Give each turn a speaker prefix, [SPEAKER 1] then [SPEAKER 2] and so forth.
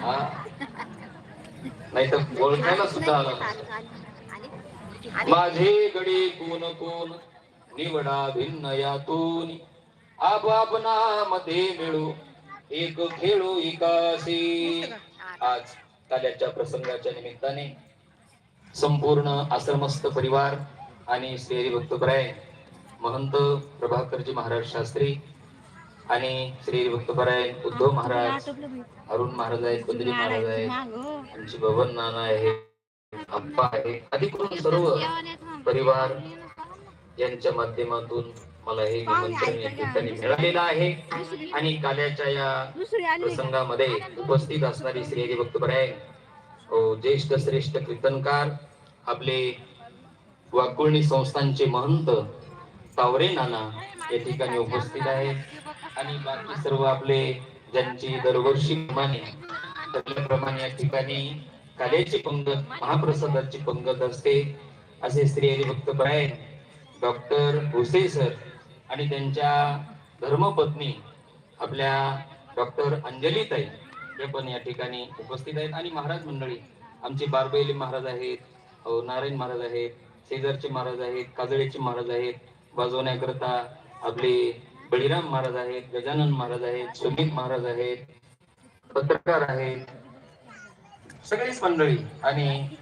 [SPEAKER 1] हा. नाही तर सुद्धा आला. माझे गडे कोण कोण निवडा भिन्न यातून. मध्ये मिळू एक खेळू एकाशी. आज काल्याच्या प्रसंगाच्या निमित्ताने संपूर्ण आश्रमस्थ परिवार आणि श्री भक्तपराय महंत प्रभाकरजी महाराज शास्त्री आणि श्री भक्तपराय उद्धव महाराज अरुण महाराज आहेत बद्री महाराज आहेत आमची बबन नाना आहे अप्पा आहे आदी करून सर्व परिवार यांच्या माध्यमातून मला हे निमंत्रण या ठिकाणी मिळालेलं आहे. आणि काल्याच्या या प्रसंगामध्ये उपस्थित असणारी श्री हरी भक्तपराय ओ ज्येष्ठ श्रेष्ठ कीर्तनकार आपले वाकुळणी संस्थांचे महंत सावरे नाना या ठिकाणी उपस्थित आहेत आणि बाकी सर्व आपले ज्यांची दरवर्षी प्रमाणे ठरल्याप्रमाणे या ठिकाणी काल्याची पंगत महाप्रसादाची पंगत असते. असे श्री हरिभक्तपराय डॉक्टर भोसे सर आणि त्यांच्या धर्मपत्नी आपल्या डॉक्टर अंजलीताई हे पण या ठिकाणी उपस्थित आहेत. आणि महाराज मंडळी आमचे बारबैली महाराज आहेत नारायण महाराज आहेत शेजारचे महाराज आहेत काजळेचे महाराज आहेत वाजवण्याकरता आपले बळीराम महाराज आहेत गजानन महाराज आहेत सुमित महाराज आहेत पत्रकार आहेत सगळीच मंडळी आणि